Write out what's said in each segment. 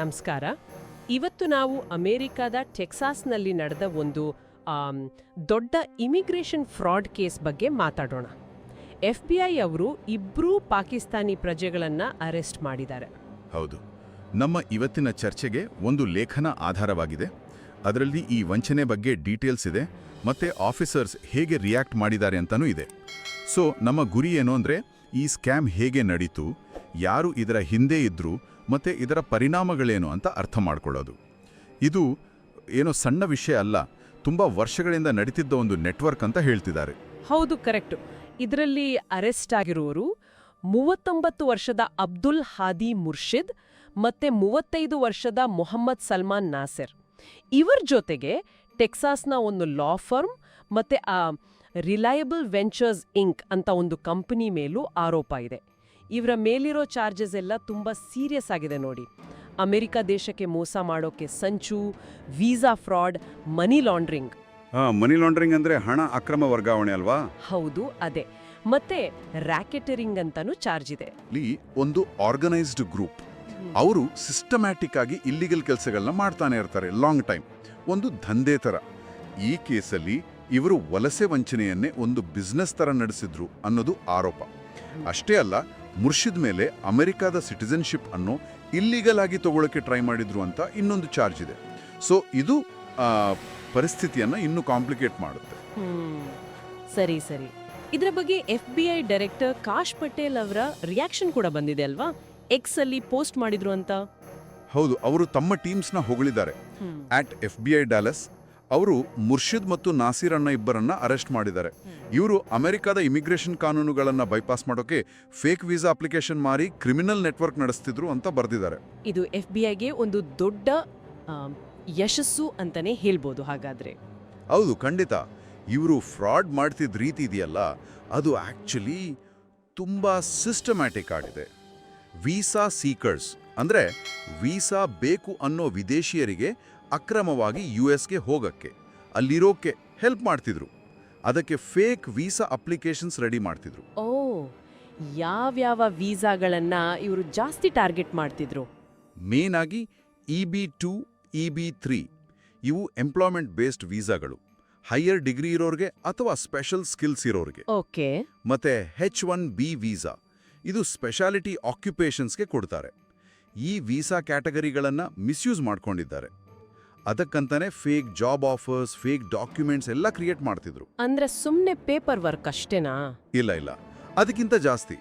ನಮಸ್ಕಾರ. ಇವತ್ತು ನಾವು ಅಮೇರಿಕಾದ ಟೆಕ್ಸಾಸ್ನಲ್ಲಿ ನಡೆದ ಒಂದು ದೊಡ್ಡ ಇಮಿಗ್ರೇಷನ್ ಫ್ರಾಡ್ ಕೇಸ್ ಬಗ್ಗೆ ಮಾತಾಡೋಣ. ಎಫ್ ಬಿ ಐ ಅವರು ಇಬ್ಬರೂ ಪಾಕಿಸ್ತಾನಿ ಪ್ರಜೆಗಳನ್ನು ಅರೆಸ್ಟ್ ಮಾಡಿದ್ದಾರೆ. ಹೌದು. ನಮ್ಮ ಇವತ್ತಿನ ಚರ್ಚೆಗೆ ಒಂದು ಲೇಖನ ಆಧಾರವಾಗಿದೆ. ಅದರಲ್ಲಿ ಈ ವಂಚನೆ ಬಗ್ಗೆ ಡೀಟೇಲ್ಸ್ ಇದೆ, ಮತ್ತೆ ಆಫೀಸರ್ಸ್ ಹೇಗೆ ರಿಯಾಕ್ಟ್ ಮಾಡಿದ್ದಾರೆ ಅಂತಲೂ ಇದೆ. ಸೊ, ನಮ್ಮ ಗುರಿ ಏನು ಅಂದರೆ ಈ ಸ್ಕ್ಯಾಮ್ ಹೇಗೆ ನಡೀತು, ಯಾರು ಇದರ ಹಿಂದೆ ಇದ್ರು ಮತ್ತೆ ಇದರ ಪರಿಣಾಮಗಳೇನು ಅಂತ ಅರ್ಥ ಮಾಡ್ಕೊಳ್ಳೋದು. ಇದು ಏನೋ ಸಣ್ಣ ವಿಷಯ ಅಲ್ಲ, ತುಂಬ ವರ್ಷಗಳಿಂದ ನಡೀತಿದ್ದ ಒಂದು ನೆಟ್ವರ್ಕ್ ಅಂತ ಹೇಳ್ತಿದ್ದಾರೆ. ಹೌದು, ಕರೆಕ್ಟ್. ಇದರಲ್ಲಿ ಅರೆಸ್ಟ್ ಆಗಿರುವವರು, ಮೂವತ್ತೊಂಬತ್ತು ವರ್ಷದ ಅಬ್ದುಲ್ ಹಾದಿ ಮುರ್ಷಿದ್ ಮತ್ತೆ ಮೂವತ್ತೈದು ವರ್ಷದ ಮೊಹಮ್ಮದ್ ಸಲ್ಮಾನ್ ನಾಸೆರ್. ಇವರ ಜೊತೆಗೆ ಟೆಕ್ಸಾಸ್ನ ಒಂದು ಲಾ ಫರ್ಮ್ ಮತ್ತೆ, ಆ, ರಿಲಯಬಲ್ ವೆಂಚರ್ಸ್ ಇಂಕ್ ಅಂತ ಒಂದು ಕಂಪನಿ ಮೇಲೂ ಆರೋಪ ಇದೆ. ಇವರ ಮೇಲಿರೋ ಚಾರ್ಜಸ್ ಎಲ್ಲ ತುಂಬ ಸೀರಿಯಸ್ ಆಗಿದೆ ನೋಡಿ. ಅಮೆರಿಕ ದೇಶಕ್ಕೆ ಮೋಸ ಮಾಡೋಕೆ ಸಂಚು visa fraud money laundering. Money laundering ಅಂದ್ರೆ ಹಣ ಅಕ್ರಮ ವರ್ಗಾವಣೆ ಅಲ್ವಾ? ಹೌದು ಅದೇ. ಮತ್ತೆ ರ್ಯಾಕೆಟರಿಂಗ್ ಅಂತಾನೂ ಚಾರ್ಜ್ ಇದೆ. ಇಲ್ಲಿ ಒಂದು ಆರ್ಗನೈಸ್ಡ್ ಗ್ರೂಪ್. ಅವರು ಸಿಸ್ಟಮ್ಯಾಟಿಕ್ ಆಗಿ ಇಲ್ಲಿಗಲ್ ಕೆಲಸಗಳನ್ನ ಮಾಡ್ತಾನೆ ಇರ್ತಾರೆ ಲಾಂಗ್ ಟೈಮ್. ಒಂದು ದಂಧೆ ಥರ. ಈ ಕೇಸಲ್ಲಿ ಇವರು ವಲಸೆ ವಂಚನೆಯನ್ನೇ ಒಂದು ಬಿಸ್ನೆಸ್ ಥರ ನಡೆಸಿದ್ರು ಅನ್ನೋದು ಆರೋಪ. ಅಷ್ಟೇ ಅಲ್ಲ ಮುರ್ಷಿದ್ ಮೇಲೆ ಅಮೆರಿಕಾದ ಸಿಟಿಸನ್ಶಿಪ್ ಅನ್ನು ಇಲ್ಲಿಗಲ್ ಆಗಿ ತಗೊಳ್ಳೋಕೆ ಟ್ರೈ ಮಾಡಿದ್ರು ಅಂತ ಇನ್ನೊಂದು ಚಾರ್ಜ್ ಇದೆ. ಸೊ ಇದು ಪರಿಸ್ಥಿತಿಯನ್ನು ಇನ್ನೂ ಕಾಂಪ್ಲಿಕೇಟ್ ಮಾಡುತ್ತೆ. ಸರಿ ಸರಿ. ಇದರ ಬಗ್ಗೆ F B I director Kash Patel ಅವರ ರಿಯಾಕ್ಷನ್ ಕೂಡ ಬಂದಿದೆ ಅಲ್ವಾ? ಎಕ್ಸ್ ಅಲ್ಲಿ ಪೋಸ್ಟ್ ಮಾಡಿದ್ರು ಅಂತ? ಹೌದು ಅವರು ತಮ್ಮ ಟೀಮ್ಸ್ನ ಹೊಗಳಿದ್ದಾರೆ. At F B I Dallas ಅವರು ಮುರ್ಷಿದ್ ಮತ್ತು ನಾಸೀರ್ ಅನ್ನ ಇಬ್ಬರನ್ನ ಅರೆಸ್ಟ್ ಮಾಡಿದ್ದಾರೆ. ಇವರು ಅಮೆರಿಕದ ಇಮಿಗ್ರೇಷನ್ ಕಾನೂನುಗಳನ್ನ ಬೈಪಾಸ್ ಮಾಡೋಕೆ ಫೇಕ್ ವೀಸಾ ಅಪ್ಲಿಕೇಶನ್ ಮಾರಿ ಕ್ರಿಮಿನಲ್ ನೆಟ್ವರ್ಕ್ ನಡೆಸ್ತಿದ್ರು ಅಂತ ಬರೆದಿದ್ದಾರೆ. ಇದು ಎಫ್ ಬಿ ಐಗೆ ಒಂದು ದೊಡ್ಡ ಯಶಸ್ಸು ಅಂತಾನೆ ಹೇಳ್ಬೋದು ಹಾಗಾದ್ರೆ. ಹೌದು ಖಂಡಿತ. ಇವರು ಫ್ರಾಡ್ ಮಾಡ್ತಿದ್ದ ರೀತಿ ಇದೆಯಲ್ಲ ಅದು ಆಕ್ಚುಲಿ ತುಂಬಾ ಸಿಸ್ಟಮ್ಯಾಟಿಕ್ ಆಗಿದೆ. ವೀಸಾ ಸೀಕರ್ಸ್ ಅಂದರೆ ವೀಸಾ ಬೇಕು ಅನ್ನೋ ವಿದೇಶಿಯರಿಗೆ ಅಕ್ರಮವಾಗಿ ಯು ಎಸ್ಗೆ ಹೋಗಕ್ಕೆ. ಅಲ್ಲಿರೋಕೆ ಹೆಲ್ಪ್ ಮಾಡ್ತಿದ್ರು. ಅದಕ್ಕೆ ಫೇಕ್ ವೀಸಾ ಅಪ್ಲಿಕೇಶನ್ಸ್ ರೆಡಿ ಮಾಡ್ತಿದ್ರು. ಓ ಯಾವ್ಯಾವ ವೀಸಾಗಳನ್ನ ಇವರು ಜಾಸ್ತಿ ಟಾರ್ಗೆಟ್ ಮಾಡ್ತಿದ್ರು? ಮೇನ್ ಆಗಿ E B two E B three ಇವು ಎಂಪ್ಲಾಯ್ಮೆಂಟ್ ಬೇಸ್ಡ್ ವೀಸಾಗಳು. ಹೈಯರ್ ಡಿಗ್ರಿ ಇರೋರಿಗೆ ಅಥವಾ ಸ್ಪೆಷಲ್ ಸ್ಕಿಲ್ಸ್ ಇರೋರಿಗೆ. ಓಕೆ. ಮತ್ತೆ ಹೆಚ್ ಒನ್ ಬಿ ವೀಸಾ. ಇದು ಸ್ಪೆಷಾಲಿಟಿ ಆಕ್ಯುಪೇಷನ್ಸ್ಗೆ ಕೊಡ್ತಾರೆ. ಈ ವೀಸಾ ಕ್ಯಾಟಗರಿಗಳನ್ನು ಮಿಸ್ಯೂಸ್ ಮಾಡ್ಕೊಂಡಿದ್ದಾರೆ. ಅದಕ್ಕಂತಾನೆ fake job offers fake documents ಎಲ್ಲ ಕ್ರಿಯೇಟ್ ಮಾಡ್ತಿದ್ರು. ಅಂದ್ರೆ ಸುಮ್ನೆ ಪೇಪರ್ ವರ್ಕ್ ಅಷ್ಟೇನಾ? ಇಲ್ಲ ಇಲ್ಲ. ಅದಕ್ಕಿಂತ ಜಾಸ್ತಿ.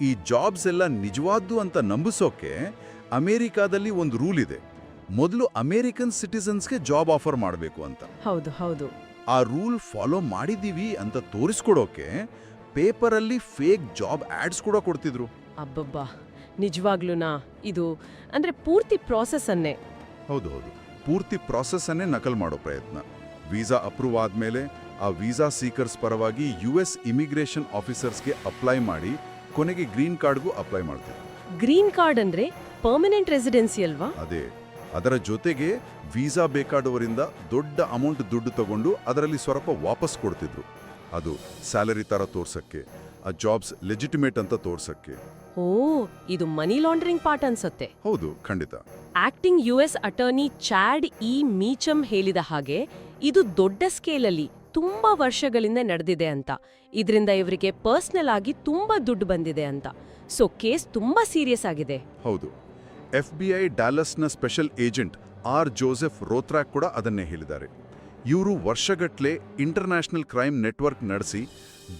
ಈ ಜಾಬ್ಸ್ ಎಲ್ಲ ನಿಜವಾದ್ದು ಅಂತ ನಂಬಿಸೋಕೆ ಅಮೆರಿಕಾದಲ್ಲಿ ಒಂದು ರೂಲ್ ಇದೆ. ಮೊದಲು ಅಮೆರಿಕನ್ ಸಿಟಿಸನ್ಸ್ಗೆ ಜಾಬ್ ಆಫರ್ ಮಾಡಬೇಕು ಅಂತ. ಹೌದು ಹೌದು. ಆ ರೂಲ್ ಫಾಲೋ ಮಾಡಿದೀವಿ ಅಂತ ತೋರಿಸ್ಕೊಡೋಕೆ ಪೇಪರಲ್ಲಿ ಫೇಕ್ ಜಾಬ್ ಆಡ್ಸ್ ಕೂಡ ಕೊಡ್ತಿದ್ರು. ಅಬ್ಬಬ್ಬಾ. ನಿಜವಾಗ್ಲೂನಾ? ಇದು ಅಂದ್ರೆ ಪೂರ್ತಿ ಪ್ರಾಸೆಸ್ ಅನ್ನೇ. ಹೌದು ಹೌದು. ಪೂರ್ತಿ ಪ್ರಾಸೆಸ್ ಅನ್ನೇ ನಕಲ್ ಮಾಡೋ ಪ್ರಯತ್ನ. ವೀಸಾ ಅಪ್ರೂವ್ ಆದ್ಮೇಲೆ ಆ ವೀಸಾ ಸೀಕರ್ಸ್ ಪರವಾಗಿ ಯು ಎಸ್ ಇಮಿಗ್ರೇಷನ್ ಆಫೀಸರ್ಸ್ಗೆ ಅಪ್ಲೈ ಮಾಡಿ ಕೊನೆಗೆ ಗ್ರೀನ್ ಕಾರ್ಡ್ಗೂ ಅಪ್ಲೈ ಮಾಡ್ತೀವಿ. ಗ್ರೀನ್ ಕಾರ್ಡ್ ಅಂದ್ರೆ ಪರ್ಮನೆಂಟ್ ರೆಸಿಡೆನ್ಸಿ ಅಲ್ವಾ? ಅದೇ. ಅದರ ಜೊತೆಗೆ ವೀಸಾ ಬೇಕಾದವರಿಂದ ದೊಡ್ಡ ಅಮೌಂಟ್ ದುಡ್ಡು ತಗೊಂಡು ಅದರಲ್ಲಿ ಸ್ವಲ್ಪ ವಾಪಸ್ ಕೊಡ್ತಿದ್ರು. ಅದು ಸ್ಯಾಲರಿ ತರ ತೋರ್ಸಕ್ಕೆ ಆ ಜಾಬ್ಸ್ ಲೆಜಿಟಿಮೇಟ್ ಅಂತ ತೋರ್ಸಕ್ಕೆ. ಓ ಇದು ಮನಿ ಲಾಂಡ್ರಿಂಗ್ ಪಾರ್ಟ್ ಅನ್ಸತ್ತೆ. ಹೌದು ಖಂಡಿತ. Acting U S attorney Chad E Meacham ಹೇಳಿದ ಹಾಗೆ, ಇದು ದೊಡ್ಡ ಸ್ಕೇಲಲ್ಲಿ ತುಂಬಾ ವರ್ಷಗಳಿಂದ ನಡೆದಿದೆ ಅಂತ. ಇದರಿಂದ ಇವರಿಗೆ ಪರ್ಸನಲ್ ಆಗಿ ತುಂಬಾ ದುಡ್ಡು ಬಂದಿದೆ ಅಂತ. ಸೊ, ಕೇಸ್ ತುಂಬಾ ಸೀರಿಯಸ್ ಆಗಿದೆ. ಹೌದು. F B I ಡಾಲಸ್ನ special agent R Joseph Rothrock ಕೂಡ ಅದನ್ನೇ ಹೇಳಿದ್ದಾರೆ. ಇವರು ವರ್ಷಗಟ್ಲೆ ಇಂಟರ್ನ್ಯಾಷನಲ್ ಕ್ರೈಮ್ ನೆಟ್ವರ್ಕ್ ನಡೆಸಿ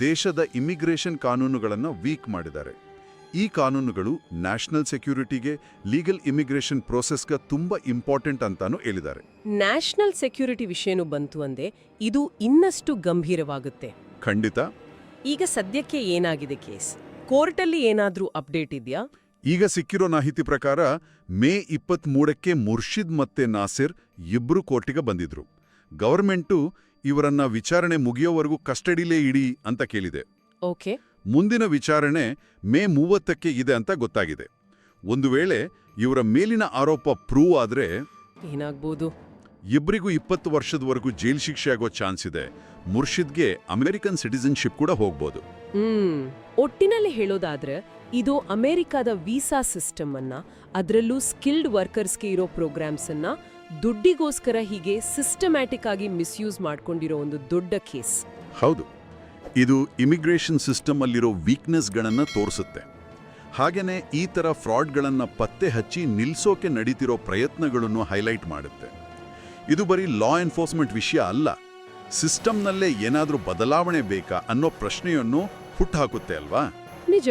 ದೇಶದ ಇಮಿಗ್ರೇಷನ್ ಕಾನೂನುಗಳನ್ನು ವೀಕ್ ಮಾಡಿದ್ದಾರೆ. ಈ ಕಾನೂನುಗಳು ನ್ಯಾಷನಲ್ ಸೆಕ್ಯೂರಿಟಿಗೆ ಲೀಗಲ್ ಇಮಿಗ್ರೇಷನ್ ಪ್ರೋಸೆಸ್ಗೆ ತುಂಬಾ ಇಂಪಾರ್ಟೆಂಟ್ ಅಂತಾನೂ ಹೇಳಿದ್ದಾರೆ. ನ್ಯಾಷನಲ್ ಸೆಕ್ಯೂರಿಟಿ ವಿಷಯನೂ ಬಂತು ಅಂದೆ ಇದು ಇನ್ನಷ್ಟು ಗಂಭೀರವಾಗುತ್ತೆ. ಖಂಡಿತ. ಈಗ ಸದ್ಯಕ್ಕೆ ಏನಾಗಿದೆ ಕೇಸ್? ಕೋರ್ಟಲ್ಲಿ ಏನಾದರೂ ಅಪ್ಡೇಟ್ ಇದೆಯಾ? ಈಗ ಸಿಕ್ಕಿರೋ ಮಾಹಿತಿ ಪ್ರಕಾರ ಮೇ ಇಪ್ಪತ್ಮೂರಕ್ಕೆ ಮುರ್ಷಿದ್ ಮತ್ತೆ ನಾಸಿರ್ ಇಬ್ರು ಕೋರ್ಟಿಗೆ ಬಂದಿದ್ರು. ಗವರ್ಮೆಂಟು ಇವರನ್ನ ವಿಚಾರಣೆ ಮುಗಿಯೋವರೆಗೂ ಕಸ್ಟಡಿಲೇ ಇಡಿ ಅಂತ ಕೇಳಿದೆ. ಓಕೆ. ಮುಂದಿನ ವಿಚಾರಣೆ ಮೇ ಮೂವತ್ತಕ್ಕೆ ಇದೆ ಅಂತ ಗೊತ್ತಾಗಿದೆ. ಒಂದು ವೇಳೆ ಇವರ ಮೇಲಿನ ಆರೋಪ ಪ್ರೂವ್ ಆದ್ರೆ ಏನಾಗ್ಬೋದು? ಇಬ್ಬರಿಗೂ ಇಪ್ಪತ್ತು ವರ್ಷದವರೆಗೂ ಜೈಲ್ ಶಿಕ್ಷೆ ಆಗೋ ಚಾನ್ಸ್ ಇದೆ. ಮುರ್ಷಿದ್ಗೆ ಅಮೆರಿಕನ್ ಸಿಟಿಸನ್ಶಿಪ್ ಕೂಡ ಹೋಗ್ಬೋದು. ಹ್ಮ್. ಒಟ್ಟಿನಲ್ಲಿ ಹೇಳೋದಾದ್ರೆ ಇದು ಅಮೆರಿಕಾದ ವೀಸಾ ಸಿಸ್ಟಮ್ ಅನ್ನ ಅದರಲ್ಲೂ ಸ್ಕಿಲ್ಡ್ ವರ್ಕರ್ಸ್ಗೆ ಇರೋ ಪ್ರೋಗ್ರಾಮ್ಸ್ ಅನ್ನ ದುಡ್ಡಿಗೋಸ್ಕರ ಹೀಗೆ ಸಿಸ್ಟಮ್ಯಾಟಿಕ್ ಆಗಿ ಮಿಸ್ಯೂಸ್ ಮಾಡ್ಕೊಂಡಿರೋ ಒಂದು ದೊಡ್ಡ ಕೇಸ್. ಹೌದು. ಇದು ಇಮಿಗ್ರೇಷನ್ ಸಿಸ್ಟಮ್ ಅಲ್ಲಿರೋ ವೀಕ್ನೆಸ್ಗಳನ್ನು ತೋರಿಸುತ್ತೆ. ಹಾಗೆಯೇ ಈ ಥರ ಫ್ರಾಡ್ಗಳನ್ನು ಪತ್ತೆ ಹಚ್ಚಿ ನಿಲ್ಸೋಕೆ ನಡೀತಿರೋ ಪ್ರಯತ್ನಗಳನ್ನು ಹೈಲೈಟ್ ಮಾಡುತ್ತೆ. ಇದು ಬರೀ ಲಾ ಎನ್ಫೋರ್ಸ್ಮೆಂಟ್ ವಿಷಯ ಅಲ್ಲ ಸಿಸ್ಟಮ್ನಲ್ಲೇ ಏನಾದರೂ ಬದಲಾವಣೆ ಬೇಕಾ ಅನ್ನೋ ಪ್ರಶ್ನೆಯನ್ನು ಹುಟ್ಟುಹಾಕುತ್ತೆ ಅಲ್ವಾ? ನಿಜ.